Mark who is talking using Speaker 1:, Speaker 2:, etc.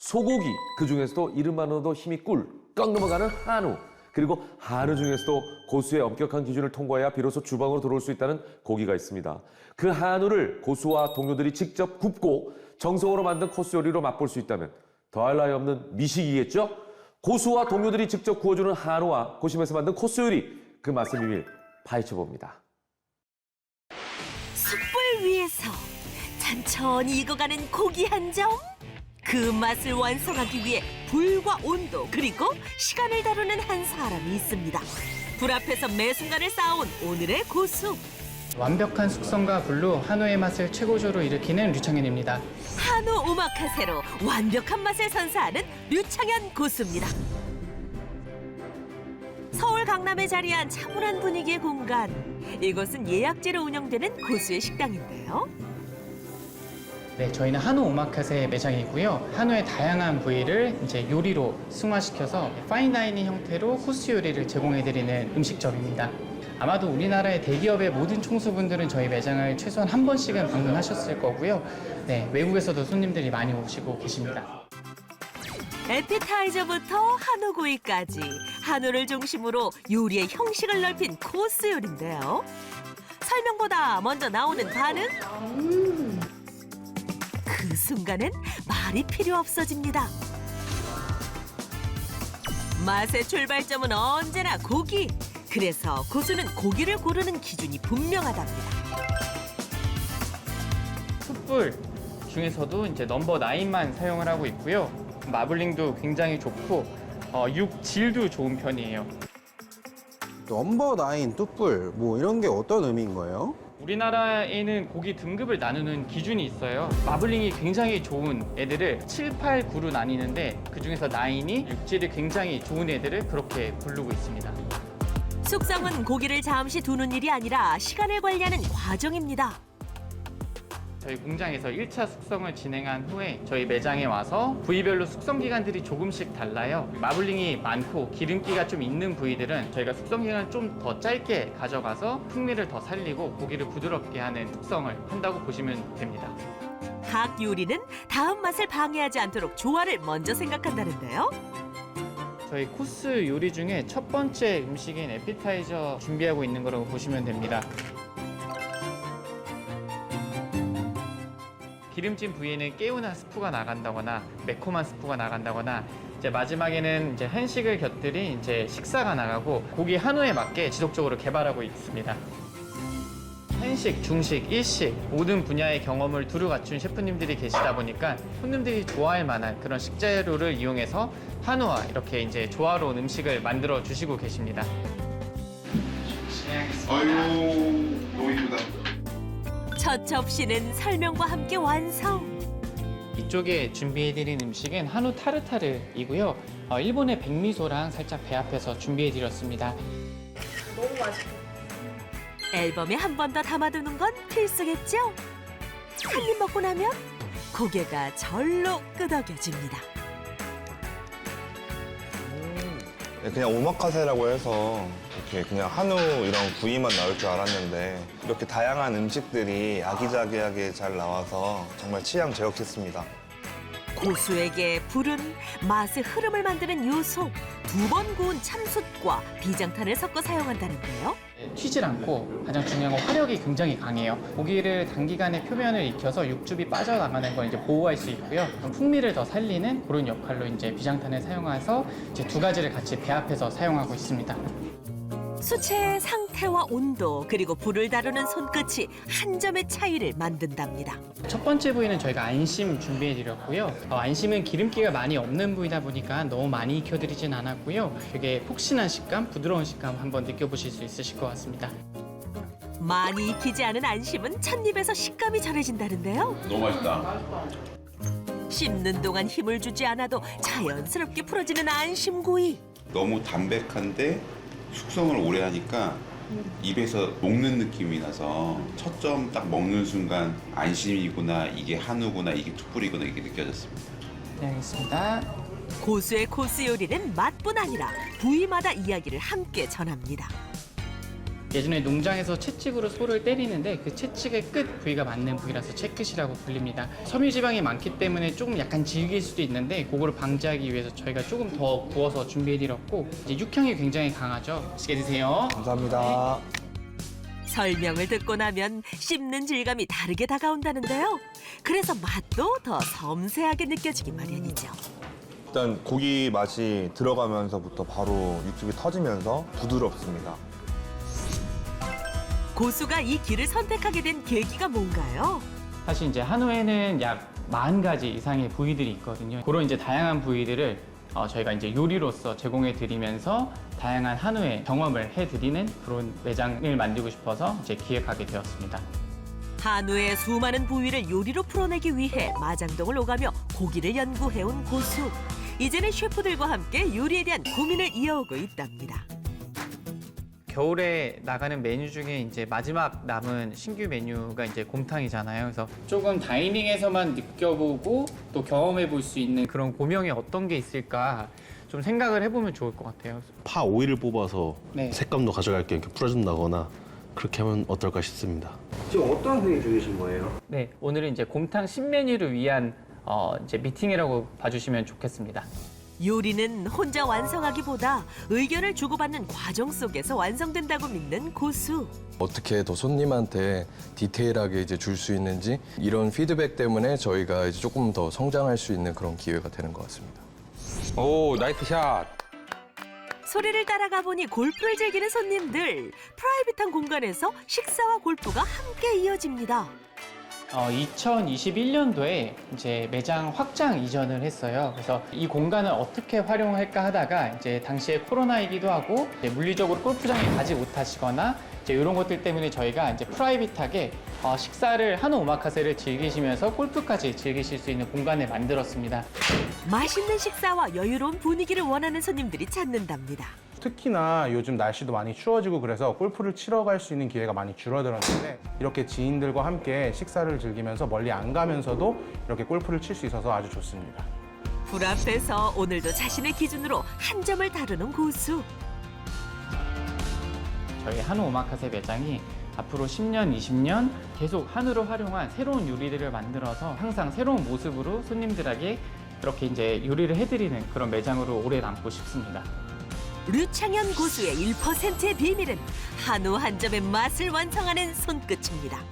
Speaker 1: 소고기, 그 중에서도 이름만으로도 힘이 꿀, 꽉 넘어가는 한우, 그리고 한우 중에서도 고수의 엄격한 기준을 통과해야 비로소 주방으로 들어올 수 있다는 고기가 있습니다. 그 한우를 고수와 동료들이 직접 굽고 정성으로 만든 코스 요리로 맛볼 수 있다면 더할 나위 없는 미식이겠죠? 고수와 동료들이 직접 구워주는 한우와 고심에서 만든 코스 요리, 그 맛의 비밀 파헤쳐 봅니다.
Speaker 2: 숯불 위에서 천천히 익어가는 고기 한 점. 그 맛을 완성하기 위해 불과 온도 그리고 시간을 다루는 한 사람이 있습니다. 불 앞에서 매 순간을 쌓아온 오늘의 고수.
Speaker 3: 완벽한 숙성과 불로 한우의 맛을 최고조로 일으키는 류창현입니다.
Speaker 2: 한우 오마카세로 완벽한 맛을 선사하는 류창현 고수입니다. 서울 강남에 자리한 차분한 분위기의 공간. 이곳은 예약제로 운영되는 고수의 식당인데요.
Speaker 3: 네, 저희는 한우 오마카세 매장이고요. 한우의 다양한 부위를 이제 요리로 승화시켜서 파인다이닝 형태로 코스 요리를 제공해드리는 음식점입니다. 아마도 우리나라의 대기업의 모든 총수분들은 저희 매장을 최소한 한 번씩은 방문하셨을 거고요. 네, 외국에서도 손님들이 많이 오시고 계십니다.
Speaker 2: 에피타이저부터 한우구이까지 한우를 중심으로 요리의 형식을 넓힌 코스 요리인데요. 설명보다 먼저 나오는 반응? 그 순간엔 말이 필요 없어집니다. 맛의 출발점은 언제나 고기. 그래서 고수는 고기를 고르는 기준이 분명하답니다.
Speaker 3: 숯불 중에서도 이제 넘버 9만 사용을 하고 있고요. 마블링도 굉장히 좋고 어, 육 질도 좋은 편이에요.
Speaker 4: 넘버 나인, 뚝불 뭐 이런 게 어떤 의미인 거예요?
Speaker 3: 우리나라에는 고기 등급을 나누는 기준이 있어요. 마블링이 굉장히 좋은 애들을 7, 8, 9로 나뉘는데 그 중에서 9이 육질이 굉장히 좋은 애들을 그렇게 부르고 있습니다.
Speaker 2: 숙성은 고기를 잠시 두는 일이 아니라 시간을 관리하는 과정입니다.
Speaker 3: 저희 공장에서 1차 숙성을 진행한 후에 저희 매장에 와서 부위별로 숙성 기간들이 조금씩 달라요. 마블링이 많고 기름기가 좀 있는 부위들은 저희가 숙성 기간을 좀 더 짧게 가져가서 풍미를 더 살리고 고기를 부드럽게 하는 숙성을 한다고 보시면 됩니다.
Speaker 2: 각 요리는 다음 맛을 방해하지 않도록 조화를 먼저 생각한다는데요.
Speaker 3: 저희 코스 요리 중에 첫 번째 음식인 에피타이저 준비하고 있는 거라고 보시면 됩니다. 기름진 부위에는 깨우나 스프가 나간다거나 매콤한 스프가 나간다거나 이제 마지막에는 이제 한식을 곁들인 이제 식사가 나가고 고기 한우에 맞게 지속적으로 개발하고 있습니다. 한식, 중식, 일식 모든 분야의 경험을 두루 갖춘 셰프님들이 계시다 보니까 손님들이 좋아할 만한 그런 식재료를 이용해서 한우와 이렇게 이제 조화로운 음식을 만들어 주시고 계십니다.
Speaker 5: 이쁘다.
Speaker 2: 첫 접시는 설명과 함께 완성.
Speaker 3: 이쪽에 준비해드린 음식은 한우 타르타르이고요. 어, 일본의 백미소랑 살짝 배합해서 준비해드렸습니다.
Speaker 2: 앨범에 한 번 더 담아두는 건 필수겠죠? 한 입 먹고 나면 고개가 절로 끄덕여집니다.
Speaker 6: 네, 그냥 오마카세라고 해서 이렇게 그냥 한우 이런 구이만 나올 줄 알았는데 이렇게 다양한 음식들이 아기자기하게 잘 나와서 정말 취향 제격했습니다.
Speaker 2: 고수에게 불은 맛의 흐름을 만드는 요소. 두 번 구운 참숯과 비장탄을 섞어 사용한다는데요.
Speaker 3: 튀질 않고 가장 중요한 건 화력이 굉장히 강해요. 고기를 단기간에 표면을 익혀서 육즙이 빠져나가는 걸 이제 보호할 수 있고요. 풍미를 더 살리는 그런 역할로 이제 비장탄을 사용해서 이제 두 가지를 같이 배합해서 사용하고 있습니다.
Speaker 2: 수채의 상태와 온도 그리고 불을 다루는 손끝이 한 점의 차이를 만든답니다.
Speaker 3: 첫 번째 부위는 저희가 안심 준비해 드렸고요. 어, 안심은 기름기가 많이 없는 부위다 보니까 너무 많이 익혀드리진 않았고요. 되게 폭신한 식감, 부드러운 식감 한번 느껴보실 수 있으실 것 같습니다.
Speaker 2: 많이 익히지 않은 안심은 찻입에서 식감이 전해진다는데요.
Speaker 5: 너무 맛있다.
Speaker 2: 씹는 동안 힘을 주지 않아도 자연스럽게 풀어지는 안심구이.
Speaker 5: 너무 담백한데 숙성을 오래 하니까 입에서 녹는 느낌이 나서 첫 점 딱 먹는 순간 안심이구나 이게 한우구나 이게 툭불이구나 이게 느껴졌습니다.
Speaker 3: 네, 알겠습니다.
Speaker 2: 고수의 코스 요리는 맛뿐 아니라 부위마다 이야기를 함께 전합니다.
Speaker 3: 예전에 농장에서 채찍으로 소를 때리는데 그 채찍의 끝 부위가 맞는 부위라서 채끝이라고 불립니다. 섬유 지방이 많기 때문에 조금 약간 질길 수도 있는데 그거를 방지하기 위해서 저희가 조금 더 구워서 준비해드렸고 이제 육향이 굉장히 강하죠. 맛있게 드세요.
Speaker 6: 감사합니다.
Speaker 2: 설명을 듣고 나면 씹는 질감이 다르게 다가온다는데요. 그래서 맛도 더 섬세하게 느껴지기 마련이죠.
Speaker 6: 일단 고기 맛이 들어가면서부터 바로 육즙이 터지면서 부드럽습니다.
Speaker 2: 고수가 이 길을 선택하게 된 계기가 뭔가요?
Speaker 3: 사실 이제 한우에는 약 40가지 이상의 부위들이 있거든요. 그런 이제 다양한 부위들을 어, 저희가 이제 요리로서 제공해 드리면서 다양한 한우의 경험을 해 드리는 그런 매장을 만들고 싶어서 이제 기획하게 되었습니다.
Speaker 2: 한우의 수많은 부위를 요리로 풀어내기 위해 마장동을 오가며 고기를 연구해온 고수. 이제는 셰프들과 함께 요리에 대한 고민을 이어오고 있답니다.
Speaker 3: 겨울에 나가는 메뉴 중에 이제 마지막 남은 신규 메뉴가 이제 곰탕이잖아요. 그래서 조금 다이닝에서만 느껴보고 또 경험해 볼 수 있는 그런 고명이 어떤 게 있을까 좀 생각을 해보면 좋을 것 같아요.
Speaker 7: 파 오일을 뽑아서
Speaker 3: 네.
Speaker 7: 색감도 가져갈 겸 이렇게 풀어준다거나 그렇게 하면 어떨까 싶습니다.
Speaker 4: 지금 어떤 회의 중이신 거예요?
Speaker 3: 네, 오늘은 이제 곰탕 신메뉴를 위한 어, 이제 미팅이라고 봐주시면 좋겠습니다.
Speaker 2: 요리는 혼자 완성하기보다 의견을 주고받는 과정 속에서 완성된다고 믿는 고수.
Speaker 8: 어떻게 더 손님한테 디테일하게 이제 줄 수 있는지 이런 피드백 때문에 저희가 이제 조금 더 성장할 수 있는 그런 기회가 되는 것 같습니다.
Speaker 9: 오 나이스 샷.
Speaker 2: 소리를 따라가 보니 골프를 즐기는 손님들. 프라이빗한 공간에서 식사와 골프가 함께 이어집니다.
Speaker 3: 어, 2021년도에 이제 매장 확장 이전을 했어요. 그래서 이 공간을 어떻게 활용할까 하다가 이제 당시에 코로나이기도 하고 이제 물리적으로 골프장에 가지 못하시거나 이제 이런 것들 때문에 저희가 이제 프라이빗하게 어, 식사를 한우 오마카세를 즐기시면서 골프까지 즐기실 수 있는 공간을 만들었습니다.
Speaker 2: 맛있는 식사와 여유로운 분위기를 원하는 손님들이 찾는답니다.
Speaker 10: 특히나 요즘 날씨도 많이 추워지고 그래서 골프를 치러 갈 수 있는 기회가 많이 줄어들었는데 이렇게 지인들과 함께 식사를 즐기면서 멀리 안 가면서도 이렇게 골프를 칠 수 있어서 아주 좋습니다.
Speaker 2: 불 앞에서 오늘도 자신의 기준으로 한 점을 다루는 고수.
Speaker 3: 저희 한우 오마카세 매장이 앞으로 10년, 20년 계속 한우를 활용한 새로운 요리들을 만들어서 항상 새로운 모습으로 손님들에게 이렇게 이제 요리를 해드리는 그런 매장으로 오래 남고 싶습니다.
Speaker 2: 류창현 고수의 1%의 비밀은 한우 한 점의 맛을 완성하는 손끝입니다.